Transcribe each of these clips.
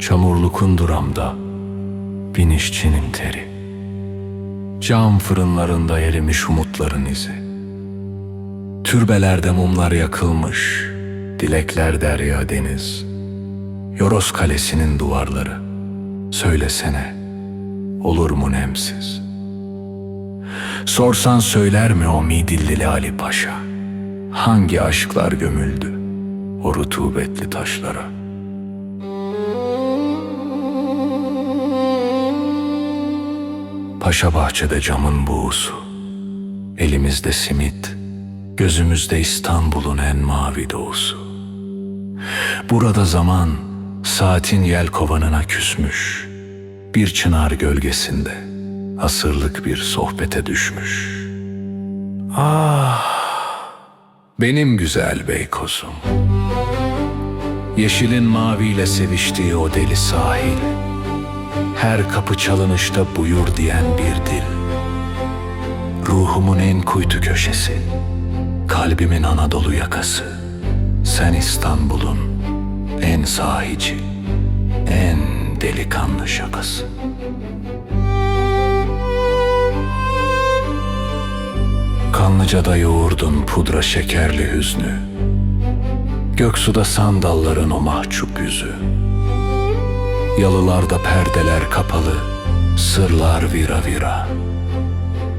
Çamurlu kunduramda bin işçinin teri. Cam fırınlarında erimiş umutların izi. Türbelerde mumlar yakılmış, dilekler derya deniz. Yoros Kalesi'nin duvarları, söylesene, olur mu nemsiz? Sorsan söyler mi o Midillili Ali Paşa? Hangi aşklar gömüldü o rutubetli taşlara? Paşa bahçede camın buğusu, elimizde simit, gözümüzde İstanbul'un en mavi doğusu. Burada zaman saatin yel kovanına küsmüş, bir çınar gölgesinde asırlık bir sohbete düşmüş. Ah, benim güzel beykozum. Yeşilin maviyle seviştiği o deli sahil. Her kapı çalınışta buyur diyen bir dil. Ruhumun en kuytu köşesi. Kalbimin Anadolu yakası. Sen İstanbul'un en sahici, en delikanlı şakası. Kanlıca'da yoğurdun pudra şekerli hüznü. Göksu'da sandalların o mahcup yüzü. Yalılarda perdeler kapalı, sırlar vira vira.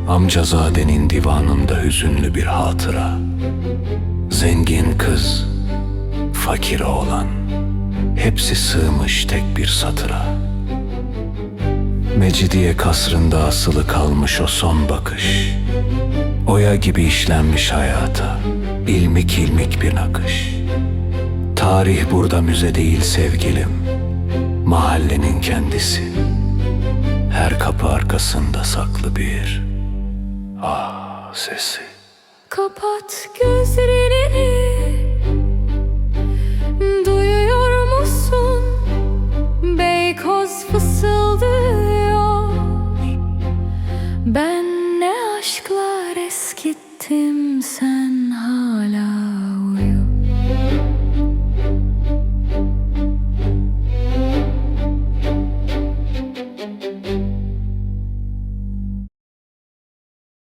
Amcazadenin divanında hüzünlü bir hatıra. Zengin kız, fakir oğlan, hepsi sığmış tek bir satıra. Mecidiye kasrında asılı kalmış o son bakış. Oya gibi işlenmiş hayata, ilmik ilmik bir nakış. Tarih burada müze değil sevgilim, mahallenin kendisi. Her kapı arkasında saklı bir ah sesi. Kapat gözlerini Duyuyor musun? Beykoz fısıldıyor Ben ne aşklar eskittim sen